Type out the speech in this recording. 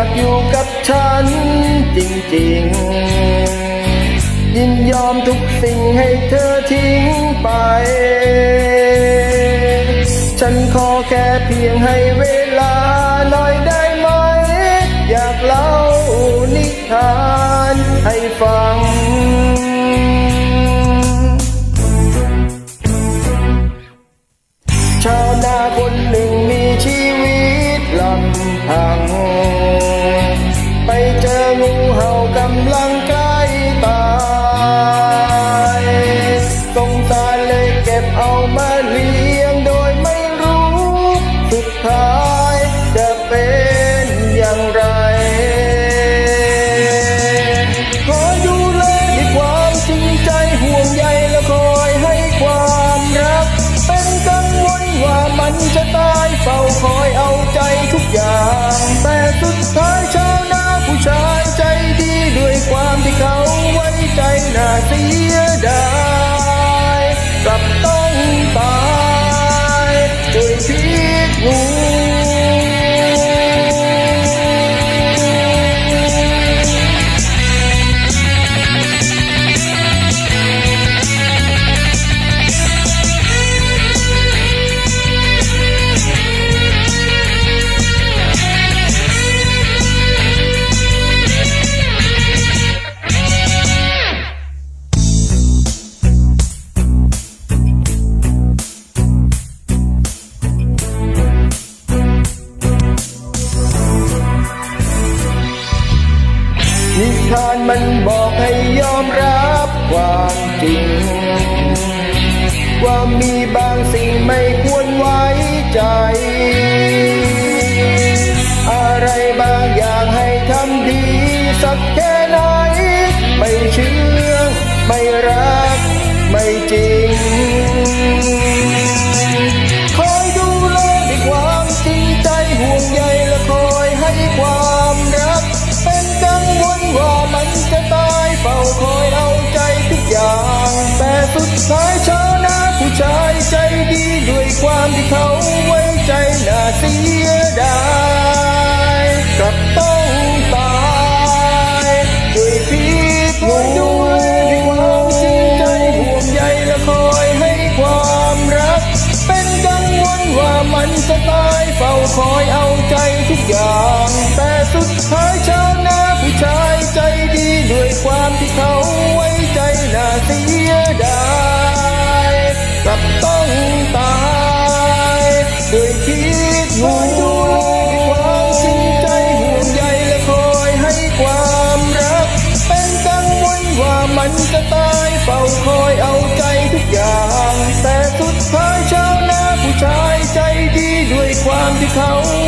ากอยู่กับฉันจริงๆ ยินยอมทุกสิ่งให้เธอทิ้งไป ฉันขอแค่เพียงให้เว เอามาเลี้ยงโดยไม่รู้ สุดท้ายจะเป็นอย่างไร ขอดูแลด้วยความจริงใจห่วงใยและคอยให้ความรัก เป็นกังวลว่ามันจะตายเฝ้าคอยเอาใจทุกอย่าง แต่สุดท้ายชาวน ทานมันบอกให้ยอมรับความจริง ว่ามีบางสิ่งไม่ควรไว้ใจ อะไรบางอย่างให้ทำดีสักแค่ไหน ไม่เชื่อ ไม่รัก ไม่จริง เสียดายกับต้องตายด้วยพิษงูดูแลด้วยความจริงใจห่วงใยและคอยให้ความรัก เป็นกังวลว่ามันจะตายเฝ้าคอยเอาใจทุกอย่าง แต่สุดท้ายฉัน แต่